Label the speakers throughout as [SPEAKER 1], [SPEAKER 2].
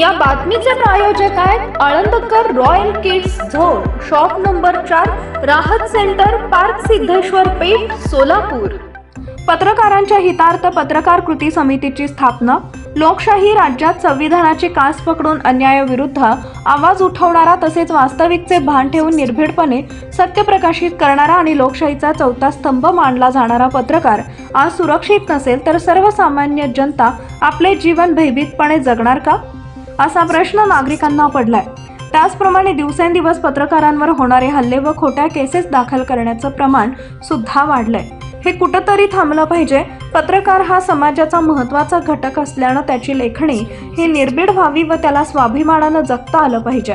[SPEAKER 1] या बातमीचे प्रायोजक आहेत Alandkar royal kids zone shop number चार राहत सेंटर पार्क सिद्धेश्वर पेठ सोलापूर. पत्रकारांच्या हितार्थ पत्रकार कृती समितीची स्थापना लोकशाही राज्यात संविधानाची कास पकडून अन्यायाविरुद्ध आवाज उठवणारा तसेच वास्तविकचे भान ठेवून निर्भीडपणे सत्य प्रकाशित करणारा आणि लोकशाहीचा चौथा स्तंभ मानला जाणारा पत्रकार आज सुरक्षित नसेल तर सर्वसामान्य जनता आपले जीवन भयभीतपणे जगणार का? असा प्रश्न नागरिकांना पडलाय. त्याचप्रमाणे दिवसेंदिवस पत्रकारांवर होणारे हल्ले व खोट्या केसेस दाखल करण्याचं प्रमाण सुद्धा वाढलंय. हे कुठंतरी थांबलं पाहिजे? पत्रकार हा समाजाचा महत्त्वाचा घटक असल्यानं त्याची लेखणी ही निर्भीड व्हावी व त्याला स्वाभिमानानं जगता आलं पाहिजे.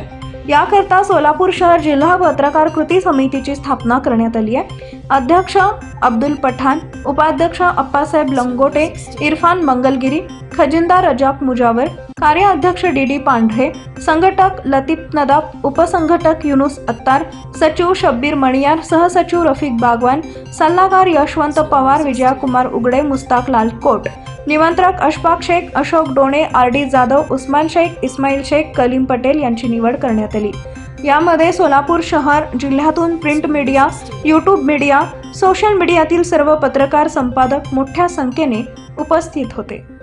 [SPEAKER 1] याकरता सोलापूर शहर जिल्हा पत्रकार कृती समितीची स्थापना करण्यात आली आहे अध्यक्ष अब्दुल पठाण उपाध्यक्ष अप्पासाहेब लंगोटे इरफान मंगलगिरी खजिनदार रजाक मुजावर कार्याध्यक्ष डी डी पांढरे संघटक लतीफ नदाब उपसंघटक युनुस अत्तार सचिव शब्बीर मणियार सहसचिव रफिक बागवान सल्लागार यशवंत पवार विजयाकुमार उगडे मुस्ताक लालकोट निमंत्रक अशफाक शेख अशोक डोणे आर डी जाधव उस्मान शेख इस्माईल शेख कलीम पटेल यांची निवड करण्यात आली. यामध्ये सोलापूर शहर जिल्ह्यातून print media YouTube media social मीडियातील सर्व पत्रकार संपादक मोठ्या संख्येने उपस्थित होते.